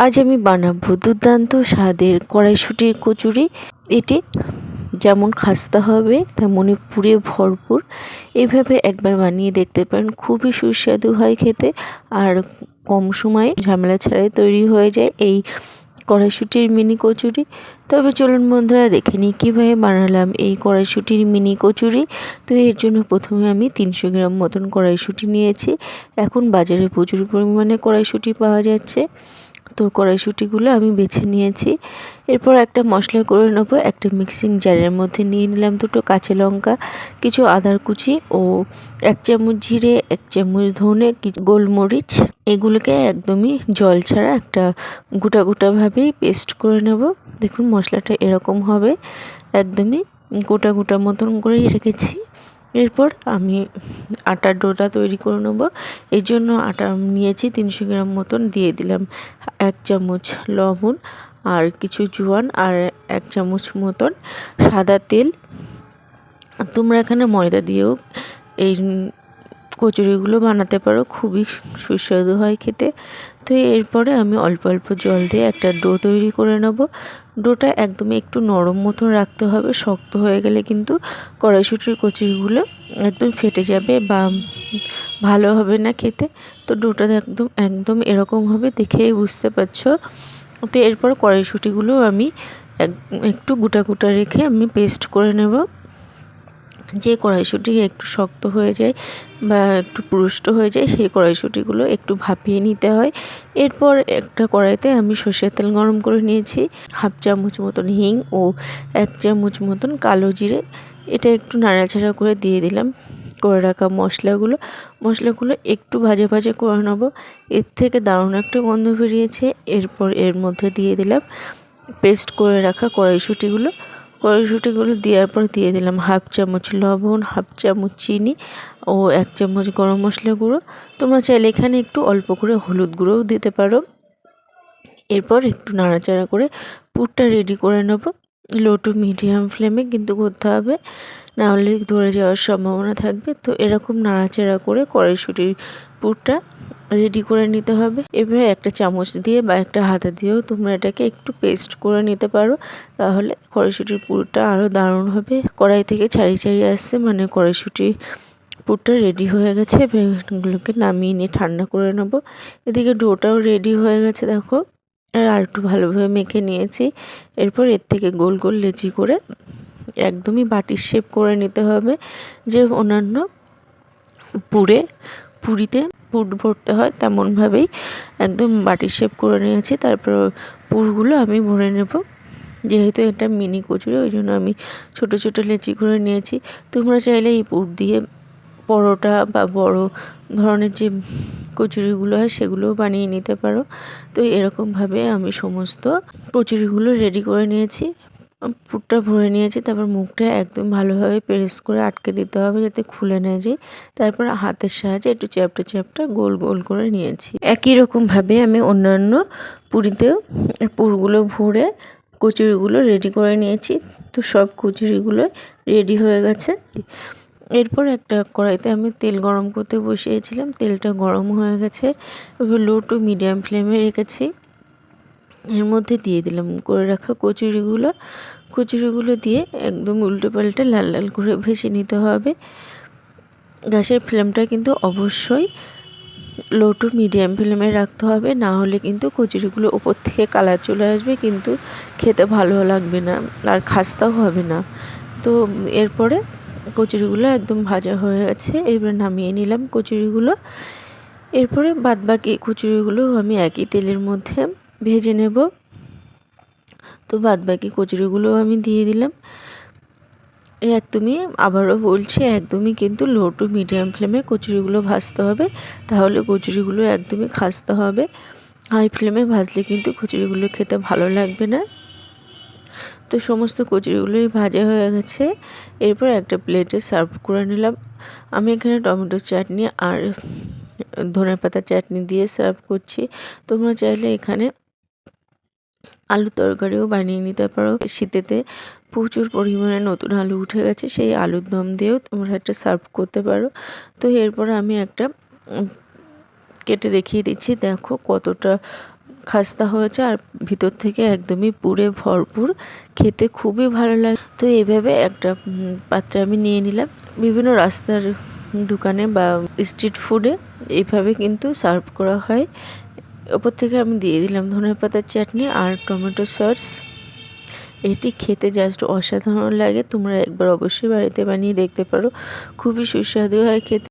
আজ আমি বানাবো দুর্দান্ত স্বাদের কড়াইশুটির কচুরি। এটি যেমন খাস্তা হবে তেমনই পুরে ভরপুর। এভাবে একবার বানিয়ে দেখতে পারেন, খুবই সুস্বাদু হয় খেতে আর কম সময়ে ঝামেলা ছাড়াই তৈরি হয়ে যায় এই কড়াইশুটির মিনি কচুরি। তবে চলুন বন্ধুরা, দেখে নিই কীভাবে বানালাম এই কড়াইশুটির মিনি কচুরি। তো এর জন্য প্রথমে আমি তিনশো গ্রাম মতন কড়াইশুটি নিয়েছি। এখন বাজারে প্রচুর পরিমাণে কড়াইশুটি পাওয়া যাচ্ছে। তো কড়াইশুঁটিগুলো আমি বেছে নিয়েছি। এরপর একটা মশলা করে নেব, একটা মিক্সিং জারের মধ্যে নিয়ে নিলাম দুটো কাঁচা লঙ্কা, কিছু আদার কুচি ও এক চামচ জিরে, এক চামচ ধনে গোলমরিচ। এগুলোকে একদমই জল ছাড়া একটা গোটা গোটাভাবেই পেস্ট করে নেব। দেখুন মশলাটা এরকম হবে, একদমই গোটা গোটা মতন করেই রেখেছি। এরপর আমি আটার ডোটা তৈরি করে নেব। এই জন্য আটা নিয়েছি তিনশো গ্রাম মতন, দিয়ে দিলাম এক চামচ লবণ আর কিছু জোয়ান আর এক চামচ মতন সাদা তেল। তোমরা এখানে ময়দা দিয়েও এই কচুরিগুলো বানাতে পারো, খুবই সুস্বাদু হয় খেতে। তো এরপরে আমি অল্প অল্প জল দিয়ে একটা ডো তৈরি করে নেব। ডোটা একদমই একটু নরম মতন রাখতে হবে, শক্ত হয়ে গেলে কিন্তু কড়াইশুটির কচুরিগুলো একদম ফেটে যাবে বা ভালো হবে না খেতে। তো ডোটা একদম একদম এরকম হবে দেখেই বুঝতে পারছ। তো এরপর কড়াইশুটিগুলো আমি একটু গোটা গুটা রেখে আমি পেস্ট করে নেব। যে কড়াইশুঁটি একটু শক্ত হয়ে যায় বা একটু পুরুষ্ট হয়ে যায়, সেই কড়াইশুঁটিগুলো একটু ভাপিয়ে নিতে হয়। এরপর একটা কড়াইতে আমি সর্ষের তেল গরম করে নিয়েছি, হাফ চামচ মতন হিং ও এক চামচ মতন কালো জিরে। এটা একটু নাড়াচাড়া করে দিয়ে দিলাম, করে রাখা মশলাগুলো। মশলাগুলো একটু ভাজে ভাজে করে নেব, এর থেকে দারুণ একটা গন্ধ বেরিয়েছে। এরপর এর মধ্যে দিয়ে দিলাম, পেস্ট করে রাখা কড়াইশুঁটিগুলো। কড়াইশুঁটিগুলো দেওয়ার পর দিয়ে দিলাম হাফ চামচ লবণ, হাফ চামচ চিনি ও এক চামচ গরম মশলা গুঁড়ো। তোমরা চাইলে এখানে একটু অল্প করে হলুদ গুঁড়োও দিতে পারো। এরপর একটু নাড়াচাড়া করে পুরটা রেডি করে নেব। লো টু মিডিয়াম ফ্লেমে কিন্তু করতে হবে। নাহলে ধরে যাওয়ার সম্ভাবনা থাকবে। তো এরকম নাড়াচাড়া করে কড়াইশুঁটির পুরটা রেডি করে নিতে হবে। এবারে একটা চামচ দিয়ে বা একটা হাতে দিয়েও তোমরা এটাকে একটু পেস্ট করে নিতে পারো। তাহলে কড়াইশুটির পুরটা আরও দারুণ হবে। কড়াই থেকে ছাড়িয়ে ছাড়িয়ে আসছে মানে কড়াইশুটির পুরটা রেডি হয়ে গেছে। এগুলোকে নামিয়ে নিয়ে ঠান্ডা করে নেব। এদিকে ডোটাও রেডি হয়ে গেছে, দেখো। আর একটু ভালোভাবে মেখে নিয়েছি। এরপর এর থেকে গোল গোল লেচি করে একদমই বাটির শেপ করে নিতে হবে। যে অন্যান্য পুরে, পুরিতে পুর ভরতে হয় তেমনভাবেই একদম বাটির শেপ করে নিয়েছি। তারপর পুরগুলো আমি ভরে নেব। যেহেতু এটা মিনি কচুরি, ওই জন্য আমি ছোট ছোট লেচি করে নিয়েছি। তোমরা চাইলে এই পুর দিয়ে পরোটা বা বড় ধরনের যে কচুরিগুলো হয় সেগুলোও বানিয়ে নিতে পারো। তো এরকমভাবে আমি সমস্ত কচুরিগুলো রেডি করে নিয়েছি। পুরটা ভরে নিয়েছি, তারপর মুখটা একদম ভালোভাবে প্রেস করে আটকে দিতে হবে যাতে খুলে না যায়। তারপর হাতের সাহায্যে একটু চ্যাপটা চ্যাপটা গোল গোল করে নিয়েছি। একই রকমভাবে আমি অন্যান্য পুরিতেও পুরগুলো ভরে কচুরিগুলো রেডি করে নিয়েছি। তো সব কচুরিগুলো রেডি হয়ে গেছে। এরপর একটা কড়াইতে আমি তেল গরম করতে বসিয়েছিলাম। তেলটা গরম হয়ে গেছে। এবার লো টু মিডিয়াম ফ্লেমে রেখেছি। এর মধ্যে দিয়ে দিলাম। করে রাখা কচুরিগুলো। কচুরিগুলো দিয়ে একদম উল্টো পাল্টে লাল লাল করে ভেসে নিতে হবে। গ্যাসের ফ্লেমটা কিন্তু অবশ্যই লো টু মিডিয়াম ফ্লেমে রাখতে হবে। না হলে কিন্তু কচুরিগুলো ওপর থেকে কালার চলে আসবে। কিন্তু খেতে ভালো লাগবে না। আর খাস্তাও হবে না। তো এরপরে কচুরিগুলো একদম ভাজা হয়ে গেছে। এবার নামিয়ে নিলাম কচুরিগুলো। এরপরে বাদ বাকি কচুরিগুলো আমি একই তেলের মধ্যে ভেজে নেব। তো বাদ বাকি কচুরিগুলো আমি দিয়ে দিলাম। একদমই, আবারও বলছি, একদমই কিন্তু লো টু মিডিয়াম ফ্লেমে কচুরিগুলো ভাজতে হবে। তাহলে কচুরিগুলো একদমই খাসতে হবে। হাই ফ্লেমে ভাজলে কিন্তু কচুরিগুলো খেতে ভালো লাগবে না। তো সমস্ত কচুরিগুলোই ভাজা হয়ে গেছে। এরপর একটা প্লেটে সার্ভ করে নিলাম। আমি এখানে টমেটো চাটনি আর ধনে পাতা চাটনি দিয়ে সার্ভ করছি। তোমরা চাইলে এখানে আলু তরকারিও বানিয়ে নিতে পারো। শীতেতে প্রচুর পরিমাণে নতুন আলু উঠে গেছে, সেই আলুর দম দিয়েও তোমরা একটা সার্ভ করতে পারো। তো এরপর আমি একটা কেটে দেখিয়ে দিচ্ছি। দেখো কতটা খাস্তা হয়েছে আর ভিতর থেকে একদমই পুরে ভরপুর। খেতে খুবই ভালো লাগে। তো এভাবে একটা পাত্রে আমি নিয়ে নিলাম। বিভিন্ন রাস্তার দোকানে বা স্ট্রিট ফুডে এইভাবে কিন্তু সার্ভ করা হয়। ওপর থেকে আমি দিয়ে দিলাম ধনে পাতার চাটনি আর টমেটো সস এটি খেতে জাস্ট অসাধারণ লাগে। তোমরা একবার অবশ্যই বাড়িতে বানিয়ে দেখতে পারো। খুবই সুস্বাদু হয় খেতে।